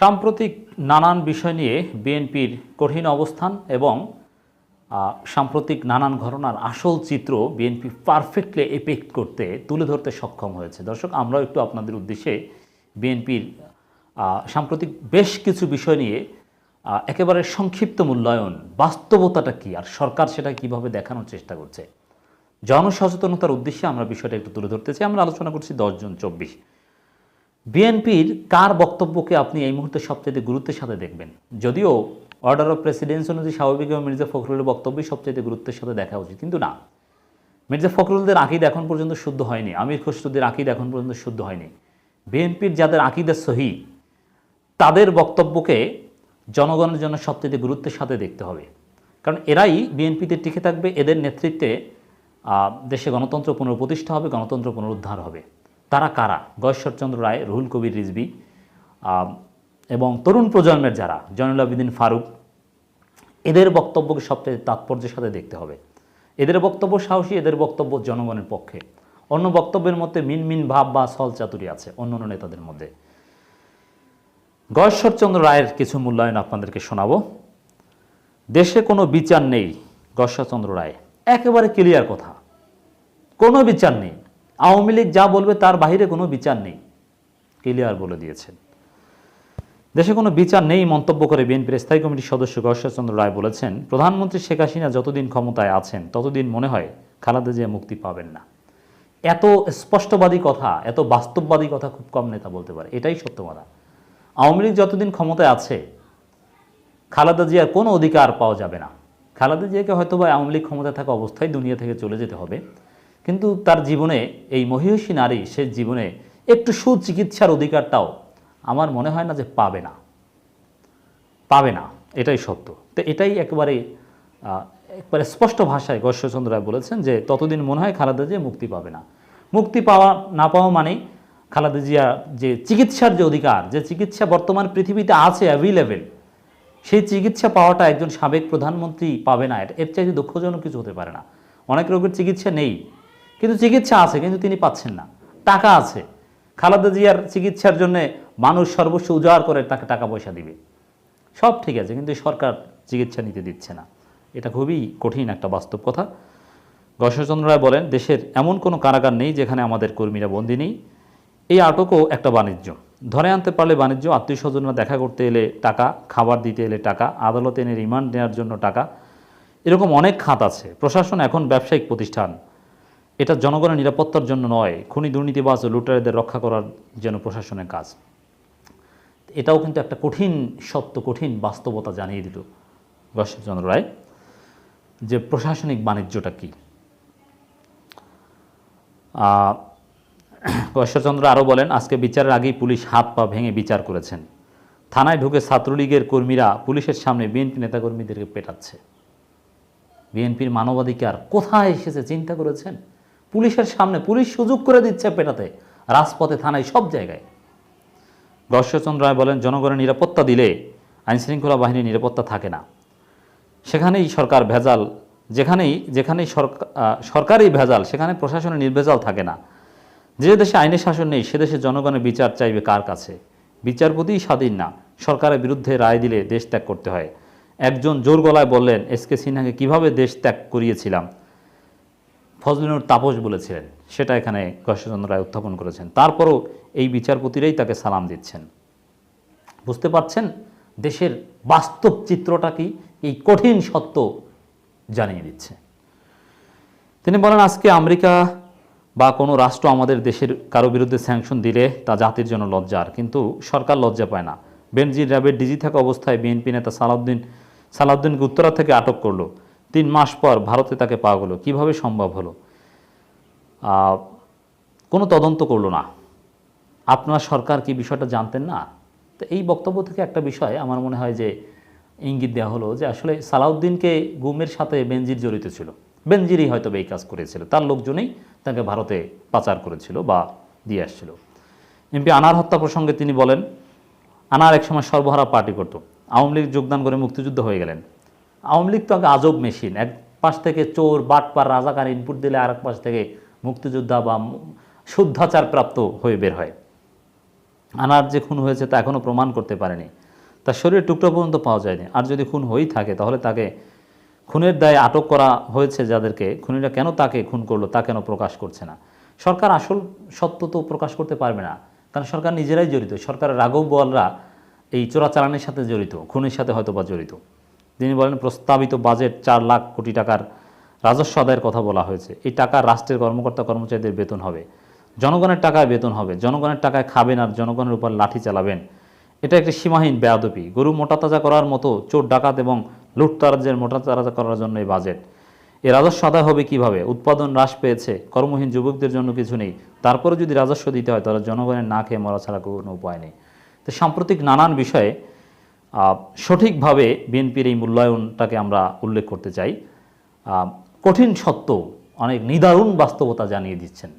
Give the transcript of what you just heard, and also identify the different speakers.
Speaker 1: সাম্প্রতিক নানান বিষয় নিয়ে বিএনপির কঠিন অবস্থান এবং সাম্প্রতিক নানান ঘটনার আসল চিত্র বিএনপি পারফেক্টলি এপেক্ট করতে, তুলে ধরতে সক্ষম হয়েছে। দর্শক, আমরাও একটু আপনাদের উদ্দেশ্যে বিএনপির সাম্প্রতিক বেশ কিছু বিষয় নিয়ে একেবারে সংক্ষিপ্ত মূল্যায়ন, বাস্তবতাটা কী আর সরকার সেটা কীভাবে দেখানোর চেষ্টা করছে? জনসচেতনতার উদ্দেশ্যে আমরা বিষয়টা একটু তুলে ধরতে চাই। আমরা আলোচনা করছি দশজন চব্বিশ। বিএনপির কার বক্তব্যকে আপনি এই মুহূর্তে সবচেয়ে গুরুত্বের সাথে দেখবেন? যদিও অর্ডার অফ প্রেসিডেন্স অনুযায়ী স্বাভাবিকভাবে মির্জা ফখরুলের বক্তব্যই সবচেয়ে গুরুত্বের সাথে দেখা উচিত, কিন্তু না। মির্জা ফখরুলদের আকিদ এখন পর্যন্ত শুদ্ধ হয়নি, আমির খসরুদের আকিদ এখন পর্যন্ত শুদ্ধ হয়নি। বিএনপির যাদের আকিদের সহি, তাদের বক্তব্যকে জনগণের জন্য সবচেয়ে গুরুত্বের সাথে দেখতে হবে। কারণ এরাই বিএনপিতে টিকে থাকবে, এদের নেতৃত্বে দেশে গণতন্ত্র পুনঃপ্রতিষ্ঠা হবে, গণতন্ত্র পুনরুদ্ধার হবে। তারা কারা? গয়েশ্বরচন্দ্র রায়, রুহুল কবির রিজবি এবং তরুণ প্রজন্মের যারা, জয়নুল আবিদিন ফারুক, এদের বক্তব্যকে সবচেয়ে তাৎপর্যের সাথে দেখতে হবে। এদের বক্তব্য সাহসী, এদের বক্তব্য জনগণের পক্ষে। অন্য বক্তব্যের মধ্যে মিন মিন ভাব বা সল চাতুরি আছে অন্য অন্য নেতাদের মধ্যে। গয়েশ্বরচন্দ্র রায়ের কিছু মূল্যায়ন আপনাদেরকে শোনাবো। দেশে কোনো বিচার নেই গয়েশ্বরচন্দ্র রায়। একেবারে ক্লিয়ার কথা। কোনো বিচার নেই। আওয়ামী লীগ যা বলবে তার বাইরে কোনো বিচার নেই। ক্লিয়ার বলে দিয়েছেন। দেশে কোনো বিচার নেই মন্তব্য করে বিএনপির স্থায়ী কমিটির সদস্য গর্ষচন্দ্র রায় বলেছেন, প্রধানমন্ত্রী শেখ হাসিনা যতদিন ক্ষমতায় আছেন, ততদিন মনে হয় খালাদা জিয়া মুক্তি পাবেন না। এত স্পষ্টবাদী কথা, এত বাস্তববাদী কথা খুব কম নেতা বলতে পারে, এটাই সত্য কথা। আওয়ামী লীগ যতদিন ক্ষমতায় আছে, খালাদা জিয়ার কোনো অধিকার পাওয়া যাবে না। খালাদা জিয়াকে হয়তো বা আওয়ামী লীগ ক্ষমতায় থাকা অবস্থায় দুনিয়া থেকে চলে যেতে হবে। কিন্তু তার জীবনে এই মহিষী নারী, সে জীবনে একটু সুচিকিৎসার অধিকারটাও আমার মনে হয় না যে পাবে না। পাবে না, এটাই সত্য। তো এটাই একেবারে একবারে স্পষ্ট ভাষায় গশ্বচন্দ্র রায় বলেছেন যে ততদিন মনে হয় খালেদা জিয়া মুক্তি পাবে না। মুক্তি পাওয়া, না পাওয়া মানে খালেদা জিয়া যে চিকিৎসার যে অধিকার, যে চিকিৎসা বর্তমান পৃথিবীতে আছে অ্যাভেলেবেল সেই চিকিৎসা পাওয়াটা একজন সাবেক প্রধানমন্ত্রী পাবে না। এর চাইতে দুঃখজনক কিছু হতে পারে না। অনেক রোগের চিকিৎসা নেই। কিন্তু চিকিৎসা আছে, কিন্তু তিনি পাচ্ছেন না। টাকা আছে। খালেদা জিয়ার চিকিৎসার জন্য মানুষ সর্বস্ব উজাড় করে তাকে টাকা পয়সা দিবে। সব ঠিক আছে, কিন্তু সরকার চিকিৎসা নিতে দিচ্ছে না। এটা খুবই কঠিন একটা বাস্তব কথা। গশ্বচন্দ্র রায় বলেন, দেশের এমন কোনো কারাগার নেই যেখানে আমাদের কর্মীরা বন্দী নেই। এই আটকও একটা বাণিজ্য। ধরে আনতে পারলে বাণিজ্য, আত্মীয় স্বজনরা দেখা করতে এলে টাকা, খাবার দিতে এলে টাকা, আদালতে এনে রিমান্ড নেওয়ার জন্য টাকা। এরকম অনেক খাত আছে। প্রশাসন এখন ব্যবসায়িক প্রতিষ্ঠান। এটা জনগণের নিরাপত্তার জন্য নয় খুনি দুর্নীতিবাজ ও লুটারেদের রক্ষা করার জন্য প্রশাসনের কাজ। এটাও কিন্তু একটা কঠিন সত্য কঠিন বাস্তবতা জানিয়ে দিল গশ্বরচন্দ্র রায় যে প্রশাসনিক বাণিজ্যটা কী। আহ, গশ্বরচন্দ্র আরও বলেন আজকে বিচারের আগেই পুলিশ হাত পা ভেঙে বিচার করেছেন। থানায় ঢুকে ছাত্রলীগের কর্মীরা পুলিশের সামনে বিএনপি নেতাকর্মীদেরকে পেটাচ্ছে। বিএনপির মানবাধিকার কোথায় এসেছে চিন্তা করেছেন? পুলিশের সামনে, পুলিশ সুযোগ করে দিচ্ছে পেটাতে, রাজপথে, থানায়, সব জায়গায়। গর্ষচন্দ্র রায় বলেন, জনগণের নিরাপত্তা দিলে আইনশৃঙ্খলা বাহিনীর নিরাপত্তা থাকে না। সেখানেই সরকার ভেজাল, যেখানেই যেখানেই সরকার ভেজাল, সেখানে প্রশাসনের নির্ভেজাল থাকে না। যে দেশে আইনের শাসন নেই, সে দেশে জনগণের বিচার চাইবে কার কাছে? বিচারপতিই স্বাধীন না। সরকারের বিরুদ্ধে রায় দিলে দেশ ত্যাগ করতে হয়। একজন জোর গলায় বললেন, এস কে সিনহাকে কীভাবে দেশ ত্যাগ করিয়েছিলাম? ফজলিনুর তাপস বলেছিলেন, সেটা এখানে গশ্বচন্দ্র রায় উত্থাপন করেছেন। তারপরও এই বিচারপতিরাই তাকে সালাম দিচ্ছেন। বুঝতে পারছেন? দেশের বাস্তব চিত্রটা কি? এই কঠিন সত্য জানিয়ে দিচ্ছে। তিনি বলেন, আজকে আমেরিকা বা কোনো রাষ্ট্র আমাদের দেশের কারও বিরুদ্ধে স্যাংশন দিলে তা জাতির জন্য লজ্জার। কিন্তু সরকার লজ্জা পায় না। বেনজির র্যাবের ডিজি থাকা অবস্থায় বিএনপি নেতা সালাউদ্দিন সালাউদ্দিনকে উত্তরা থেকে আটক করল। তিন মাস পর ভারতে তাকে পাওয়া গেলো। কীভাবে সম্ভব হলো? কোনো তদন্ত করল না। আপনার সরকার কি বিষয়টা জানতেন না? তো এই বক্তব্য থেকে একটা বিষয় আমার মনে হয় যে ইঙ্গিত দেওয়া হলো যে আসলে সালাউদ্দিনকে গুমের সাথে বেনজির জড়িত ছিল। বেনজিরই হয়তো এই কাজ করেছিল। তার লোকজনেই তাকে ভারতে পাচার করেছিল বা দিয়ে আসছিল। এমপি আনার হত্যা প্রসঙ্গে তিনি বলেন, আনার একসময় সর্বহারা পার্টি করত। আওয়ামী লীগ যোগদান করে মুক্তিযুদ্ধ হয়ে গেলেন। আওয়ামী লীগ তো আগে আজব মেশিন। এক পাশ থেকে চোর, বাটপার, রাজাকার ইনপুট দিলে আর এক পাশ থেকে মুক্তিযোদ্ধা বা শুদ্ধাচার প্রাপ্ত হয়ে বের হয়। আনার যে খুন হয়েছে তা এখনও প্রমাণ করতে পারেনি। তার শরীরের টুকরো পর্যন্ত পাওয়া যায়নি। আর যদি খুন হয়েই থাকে, তাহলে তাকে খুনের দায়ে আটক করা হয়েছে যাদেরকে। খুনিরা কেন তাকে খুন করল তা কেন প্রকাশ করছে না? সরকার আসল সত্য তো প্রকাশ করতে পারবে না। কারণ সরকার নিজেরাই জড়িত। সরকারের রাঘব বোয়ালরা এই চোরাচালানের সাথে জড়িত। খুনের সাথে হয়তো বা জড়িত। তিনি বলেন, প্রস্তাবিত বাজেট চার লাখ কোটি টাকার রাজস্ব আদায়ের কথা বলা হয়েছে। এই টাকা রাষ্ট্রের কর্মকর্তা কর্মচারীদের বেতন হবে। জনগণের টাকায় বেতন হবে। জনগণের টাকায় খাবেন আর জনগণের উপর লাঠি চালাবেন। এটা একটি সীমাহীন বেয়াদপি। গরু মোটাতাজা করার মতো চোর, ডাকাত এবং লুটতারাজের মোটাতাজা করার জন্য এই বাজেট। এ রাজস্ব আদায় হবে কীভাবে? উৎপাদন হ্রাস পেয়েছে। কর্মহীন যুবকদের জন্য কিছু নেই। তারপরে যদি রাজস্ব দিতে হয়, তাহলে জনগণের না খেয়ে মরা ছাড়া কোনো উপায় নেই। তো সাম্প্রতিক নানান বিষয়ে সঠিকভাবে বিএনপির এই মূল্যায়নটাকে আমরা উল্লেখ করতে চাই। কঠিন সত্য অনেক নিদারুণ বাস্তবতা জানিয়ে দিচ্ছেন।